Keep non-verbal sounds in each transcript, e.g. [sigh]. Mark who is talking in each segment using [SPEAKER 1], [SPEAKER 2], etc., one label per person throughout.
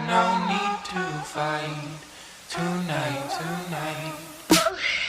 [SPEAKER 1] no need to fight tonight, tonight.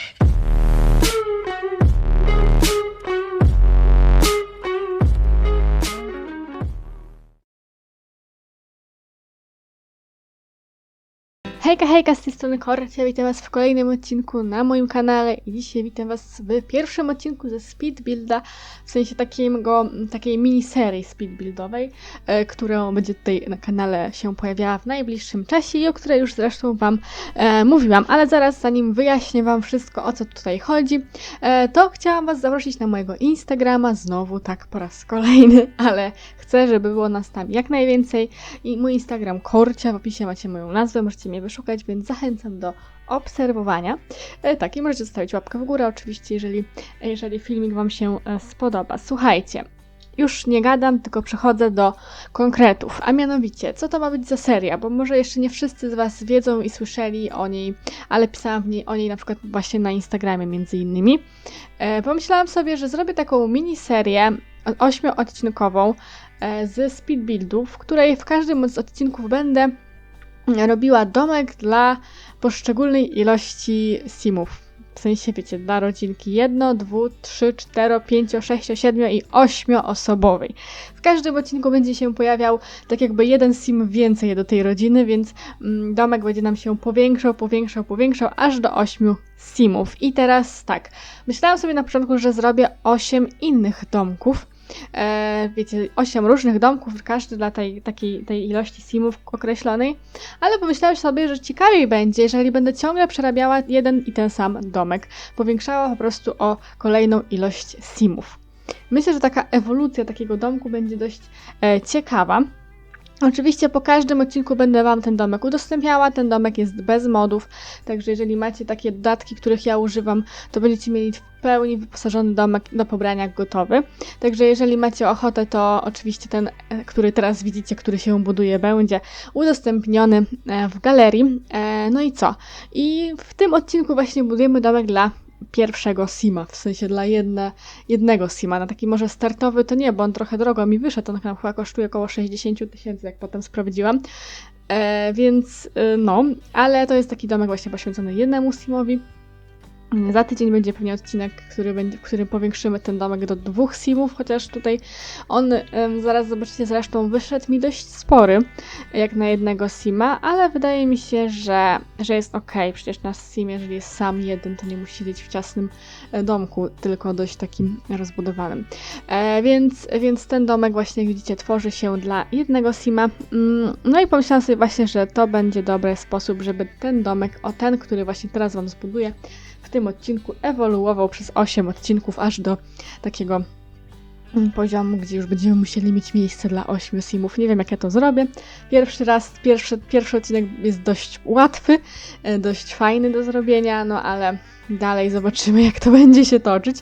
[SPEAKER 2] Hejka, hejka, z tej strony Korcia, witam was w kolejnym odcinku na moim kanale i dzisiaj witam was w pierwszym odcinku ze Speed Builda, w sensie takiego, takiej miniserii speed buildowej, e, która będzie tutaj na kanale się pojawiała w najbliższym czasie i o której już zresztą wam e, mówiłam, ale zaraz zanim wyjaśnię wam wszystko o co tutaj chodzi, e, to chciałam was zaprosić na mojego Instagrama, znowu tak po raz kolejny, [laughs] ale chcę, żeby było nas tam jak najwięcej. I mój Instagram Korcia, w opisie macie moją nazwę, możecie mnie wyszukać, więc zachęcam do obserwowania. E, tak, i możecie zostawić łapkę w górę oczywiście, jeżeli, jeżeli filmik Wam się e, spodoba. Słuchajcie, już nie gadam, tylko przechodzę do konkretów, a mianowicie, co to ma być za seria, bo może jeszcze nie wszyscy z Was wiedzą i słyszeli o niej, ale pisałam niej, o niej na przykład właśnie na Instagramie między innymi. E, pomyślałam sobie, że zrobię taką miniserię ośmioodcinkową e, ze speed buildów, w której w każdym z odcinków będę robiła domek dla poszczególnej ilości simów. W sensie, wiecie, dla rodzinki jedno, dwu, trzy, cztero, pięcio, sześcio, siedmiu i ośmioosobowej. W każdym odcinku będzie się pojawiał tak jakby jeden sim więcej do tej rodziny, więc mm, domek będzie nam się powiększał, powiększał, powiększał, aż do ośmiu simów. I teraz tak, myślałam sobie na początku, że zrobię osiem innych domków, e, wiecie, 8 różnych domków, każdy dla tej, takiej, tej ilości simów określonej, ale pomyślałam sobie, że ciekawiej będzie, jeżeli będę ciągle przerabiała jeden i ten sam domek, powiększała po prostu o kolejną ilość simów. Myślę, że taka ewolucja takiego domku będzie dość e, ciekawa. Oczywiście po każdym odcinku będę Wam ten domek udostępniała. Ten domek jest bez modów, także jeżeli macie takie dodatki, których ja używam, to będziecie mieli w pełni wyposażony domek do pobrania gotowy. Także jeżeli macie ochotę, to oczywiście ten, e, który teraz widzicie, który się buduje, będzie udostępniony e, w galerii. E, No i co? I w tym odcinku właśnie budujemy domek dla pierwszego Sima, w sensie dla jedne, jednego Sima. Na taki może startowy to nie, bo on trochę drogo mi wyszedł, on chyba kosztuje około 60 tysięcy, jak potem sprawdziłam. E, więc e, no, ale to jest taki domek właśnie poświęcony jednemu Simowi. Za tydzień będzie pewnie odcinek, który będzie, w którym powiększymy ten domek do dwóch simów, chociaż tutaj on, zaraz zobaczycie zresztą, wyszedł mi dość spory, jak na jednego sima, ale wydaje mi się, że, że jest ok. Przecież nasz sim, jeżeli jest sam jeden, to nie musi siedzieć w ciasnym e, domku, tylko dość takim rozbudowanym. E, więc, więc ten domek właśnie, jak widzicie, tworzy się dla jednego sima. Mm, No i pomyślałam sobie właśnie, że to będzie dobry sposób, żeby ten domek, o ten, który właśnie teraz Wam zbuduję, w tym odcinku ewoluował przez 8 odcinków aż do takiego mm, poziomu, gdzie już będziemy musieli mieć miejsce dla 8 simów. Nie wiem, jak ja to zrobię. Pierwszy raz, pierwszy, pierwszy odcinek jest dość łatwy, e, dość fajny do zrobienia, no ale dalej zobaczymy, jak to [laughs] będzie się toczyć.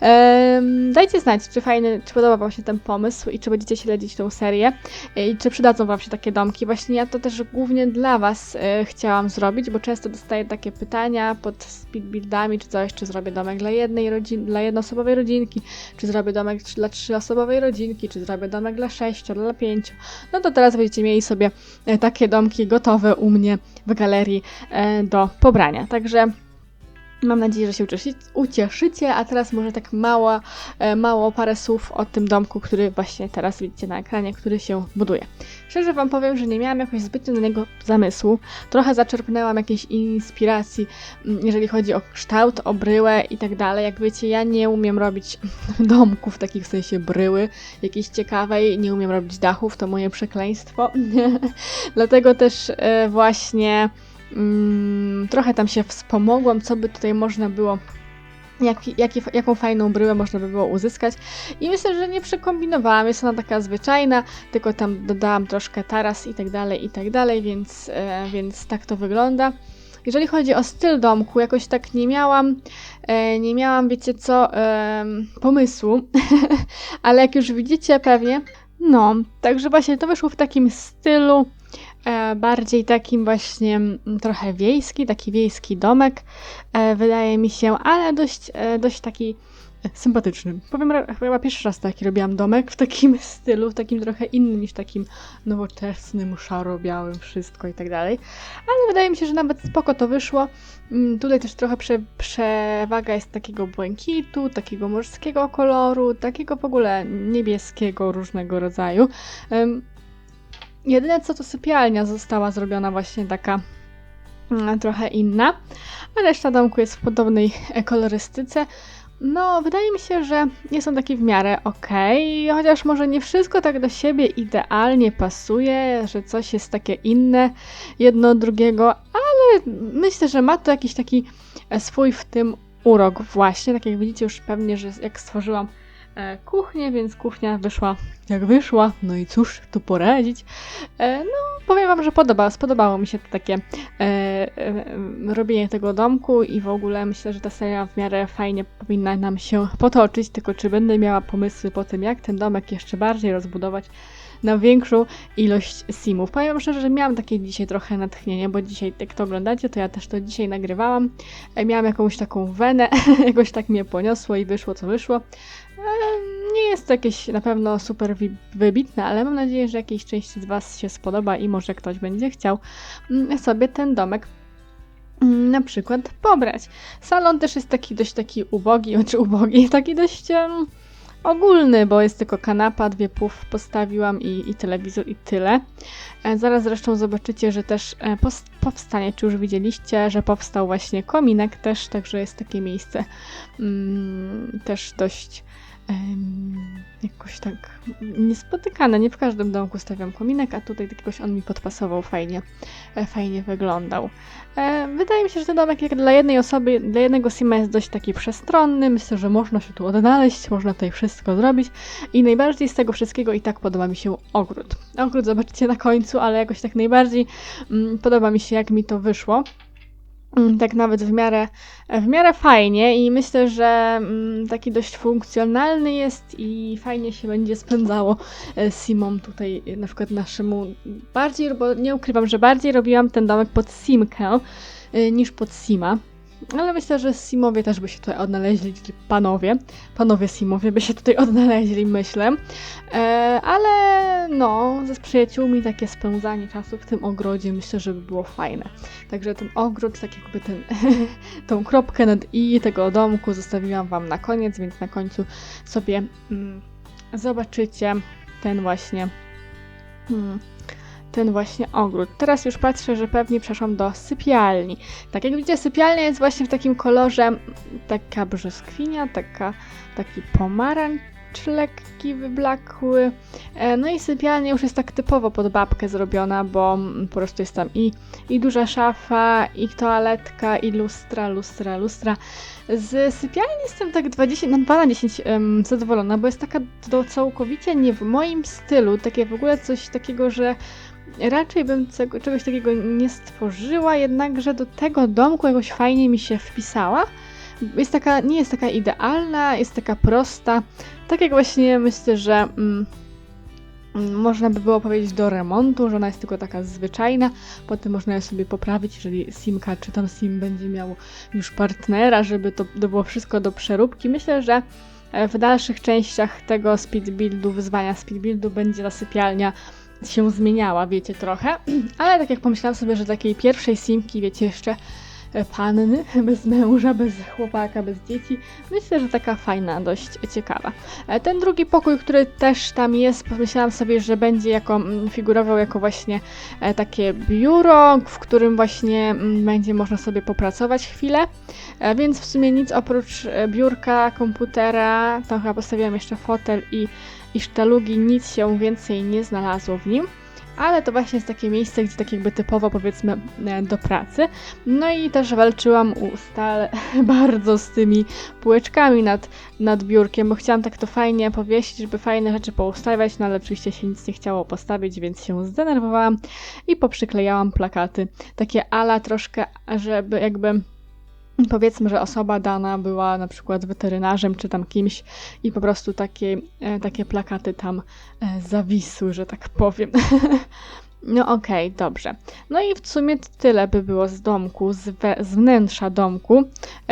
[SPEAKER 2] Ehm, dajcie znać, czy fajny, czy podoba Wam się ten pomysł i czy będziecie śledzić tą serię e, i czy przydadzą Wam się takie domki. Właśnie ja to też głównie dla Was e, chciałam zrobić, bo często dostaję takie pytania pod speedbuildami, czy coś, czy zrobię domek dla jednej rodziny, dla jednoosobowej rodzinki, czy zrobię domek dla trzyosobowej rodzinki, czy zrobię domek dla sześciu, dla pięciu. No to teraz będziecie mieli sobie e, takie domki gotowe u mnie w galerii e, do pobrania. Także Mam nadzieję, że się ucieszycie, a teraz może tak mało, e, mało parę słów o tym domku, który właśnie teraz widzicie na ekranie, który się buduje. Szczerze Wam powiem, że nie miałam jakoś zbytnio do niego zamysłu. Trochę zaczerpnęłam jakiejś inspiracji, mm, jeżeli chodzi o kształt, o bryłę i tak dalej. Jak wiecie, ja nie umiem robić [laughs] domków, takich w sensie bryły, jakiejś ciekawej, nie umiem robić dachów, to moje przekleństwo. [laughs] Dlatego też e, właśnie mm, trochę tam się wspomogłam, co by tutaj można było, jak, jaki, jaką fajną bryłę można by było uzyskać. I myślę, że nie przekombinowałam, jest ona taka zwyczajna, tylko tam dodałam troszkę taras i tak dalej, i tak dalej, więc, e, więc tak to wygląda. Jeżeli chodzi o styl domku, jakoś tak nie miałam, e, nie miałam, wiecie co, em, pomysłu, [laughs] ale jak już widzicie pewnie, no, także właśnie to wyszło w takim stylu, e, bardziej takim właśnie mm, trochę wiejski, taki wiejski domek, e, wydaje mi się, ale dość, e, dość taki sympatyczny. Powiem, chyba pierwszy raz taki robiłam domek w takim [laughs] stylu, w takim trochę innym niż takim nowoczesnym, szaro-białym, wszystko i tak dalej. Ale wydaje mi się, że nawet spoko to wyszło. Mm, Tutaj też trochę prze, przewaga jest takiego błękitu, takiego morskiego koloru, takiego w ogóle niebieskiego różnego rodzaju. Jedyne co to sypialnia została zrobiona właśnie taka mm, trochę inna, a reszta domku jest w podobnej e, kolorystyce. No, wydaje mi się, że jest on taki w miarę okej, chociaż może nie wszystko tak do siebie idealnie pasuje, że coś jest takie inne jedno od drugiego, ale myślę, że ma to jakiś taki e, swój w tym urok właśnie, tak jak widzicie już pewnie, że jak stworzyłam kuchnię, więc kuchnia wyszła jak wyszła, no i cóż tu poradzić. E, no, powiem wam, że podoba, spodobało mi się to takie e, e, robienie tego domku i w ogóle myślę, że ta seria w miarę fajnie powinna nam się potoczyć, tylko czy będę miała pomysły po tym, jak ten domek jeszcze bardziej rozbudować na większą ilość simów. Powiem wam szczerze, że miałam takie dzisiaj trochę natchnienie, bo dzisiaj, jak to oglądacie, to ja też to dzisiaj nagrywałam. E, Miałam jakąś taką wenę, [laughs] jakoś tak mnie poniosło i wyszło co wyszło. E, Nie jest to jakieś na pewno super wybitne, ale mam nadzieję, że jakiejś części z Was się spodoba i może ktoś będzie chciał mm, sobie ten domek mm, na przykład pobrać. Salon też jest taki dość taki ubogi, [laughs] czy ubogi, taki dość em, ogólny, bo jest tylko kanapa, dwie puf postawiłam i, i telewizor i tyle. E, zaraz zresztą zobaczycie, że też e, powstanie, czy już widzieliście, że powstał właśnie kominek też, także jest takie miejsce mm, też dość jakoś tak niespotykane. Nie w każdym domku stawiam kominek, a tutaj jakoś on mi podpasował fajnie, e, fajnie wyglądał. E, wydaje mi się, że ten domek jak dla jednej osoby, dla jednego sima jest dość taki przestronny. Myślę, że można się tu odnaleźć, można tutaj wszystko zrobić. I najbardziej z tego wszystkiego i tak podoba mi się ogród. Ogród zobaczycie na końcu, ale jakoś tak najbardziej mm, podoba mi się, jak mi to wyszło. Mm, Tak nawet w miarę, w miarę fajnie i myślę, że mm, taki dość funkcjonalny jest i fajnie się będzie spędzało e, Simom tutaj e, na przykład naszemu bardziej, bo nie ukrywam, że bardziej robiłam ten domek pod Simkę e, niż pod Sima. Ale myślę, że Simowie też by się tutaj odnaleźli, czyli panowie. Panowie Simowie by się tutaj [laughs] odnaleźli, myślę. E, ale no, ze przyjaciółmi takie spędzanie czasu w tym ogrodzie myślę, że by było fajne. Także ten ogród, tak jakby ten, [laughs] tą kropkę nad i tego domku zostawiłam Wam na koniec, więc na końcu sobie mm, zobaczycie ten właśnie mm, ten właśnie ogród. Teraz już patrzę, że pewnie przeszłam do sypialni. Tak jak widzicie, sypialnia jest właśnie w takim kolorze taka brzoskwinia, taka, taki pomarańcz lekki, wyblakły. E, No i sypialnia już jest tak typowo pod babkę zrobiona, bo po prostu jest tam i, i duża szafa, i toaletka, i lustra, lustra, lustra. Z sypialni jestem tak 20, na 2 na 10 em, zadowolona, bo jest taka to całkowicie nie w moim stylu, takie w ogóle coś takiego, że raczej bym cego, czegoś takiego nie stworzyła, jednakże do tego domku jakoś fajnie mi się wpisała. Jest taka, nie jest taka idealna, jest taka prosta, tak jak właśnie myślę, że mm, mm, można by było powiedzieć do remontu, że ona jest tylko taka zwyczajna, potem można ją sobie poprawić, jeżeli Simka czy tam Sim będzie miał już partnera, żeby to, to było wszystko do przeróbki. Myślę, że e, w dalszych częściach tego speed buildu, wyzwania speed buildu będzie ta sypialnia się zmieniała, wiecie, trochę, [clears throat] ale tak jak pomyślałam sobie, że takiej pierwszej Simki, wiecie, jeszcze panny, [laughs] bez męża, bez chłopaka, bez dzieci, myślę, że taka fajna, dość ciekawa. E, Ten drugi pokój, który też tam jest, pomyślałam sobie, że będzie jako, figurował jako właśnie e, takie biuro, w którym właśnie będzie można sobie popracować chwilę, E, więc w sumie nic oprócz e, biurka, komputera, tam chyba postawiłam jeszcze fotel i, i sztalugi, nic się więcej nie znalazło w nim. Ale to właśnie jest takie miejsce, gdzie tak jakby typowo powiedzmy e, do pracy. No i też walczyłam stale [laughs] bardzo z tymi półeczkami nad, nad biurkiem, bo chciałam tak to fajnie powiesić, żeby fajne rzeczy poustawiać, no ale oczywiście się nic nie chciało postawić, więc się zdenerwowałam i poprzyklejałam plakaty. Takie ala troszkę, żeby jakby powiedzmy, że osoba dana była na przykład weterynarzem czy tam kimś i po prostu takie, e, takie plakaty tam e, zawisły, że tak powiem. [laughs] No okej, dobrze. No i w sumie tyle by było z domku, z, we, z wnętrza domku,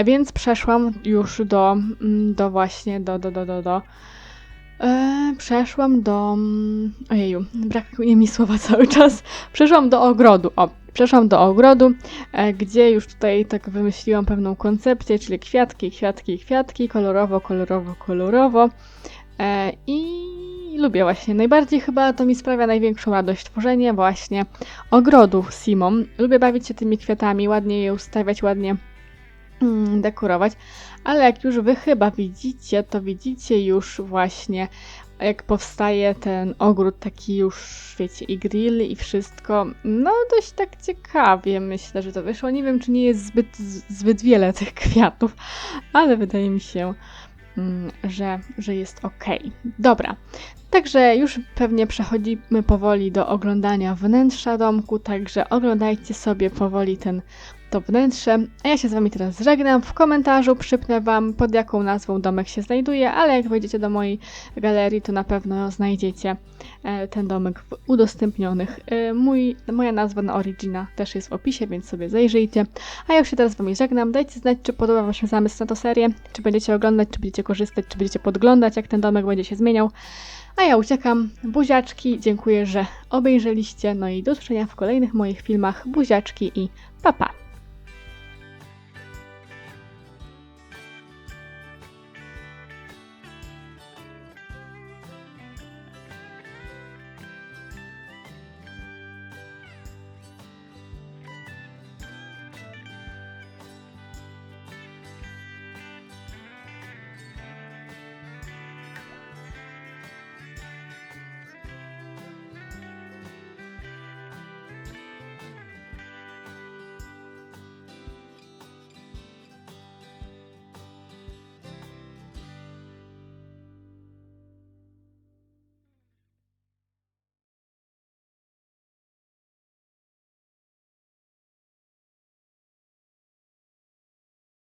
[SPEAKER 2] więc przeszłam już do, mm, do właśnie, do, do, do, do, do. E, przeszłam do. Ojeju, brakuje mi słowa cały czas. Przeszłam do ogrodu. O, przeszłam do ogrodu, e, gdzie już tutaj tak wymyśliłam pewną koncepcję, czyli kwiatki, kwiatki, kwiatki, kolorowo, kolorowo, kolorowo. E, I lubię właśnie. Najbardziej chyba to mi sprawia największą radość tworzenie właśnie ogrodu Simon. Lubię bawić się tymi kwiatami, ładnie je ustawiać, ładnie dekorować. Ale jak już wy chyba widzicie, to widzicie już właśnie jak powstaje ten ogród taki już, wiecie, i grill i wszystko. No dość tak ciekawie myślę, że to wyszło. Nie wiem, czy nie jest zbyt, zbyt wiele tych kwiatów, ale wydaje mi się, mm, że, że jest ok. Dobra, także już pewnie przechodzimy powoli do oglądania wnętrza domku, także oglądajcie sobie powoli ten to wnętrze. A ja się z Wami teraz żegnam. W komentarzu przypnę Wam, pod jaką nazwą domek się znajduje, ale jak wejdziecie do mojej galerii, to na pewno znajdziecie e, ten domek w udostępnionych. E, mój, moja nazwa na Origina też jest w opisie, więc sobie zajrzyjcie. A ja już się teraz z Wami żegnam. Dajcie znać, czy podoba Wam się zamysł na tę serię, czy będziecie oglądać, czy będziecie korzystać, czy będziecie podglądać, jak ten domek będzie się zmieniał. A ja uciekam. Buziaczki, dziękuję, że obejrzeliście. No i do usłyszenia w kolejnych moich filmach. Buziaczki i papa. Pa.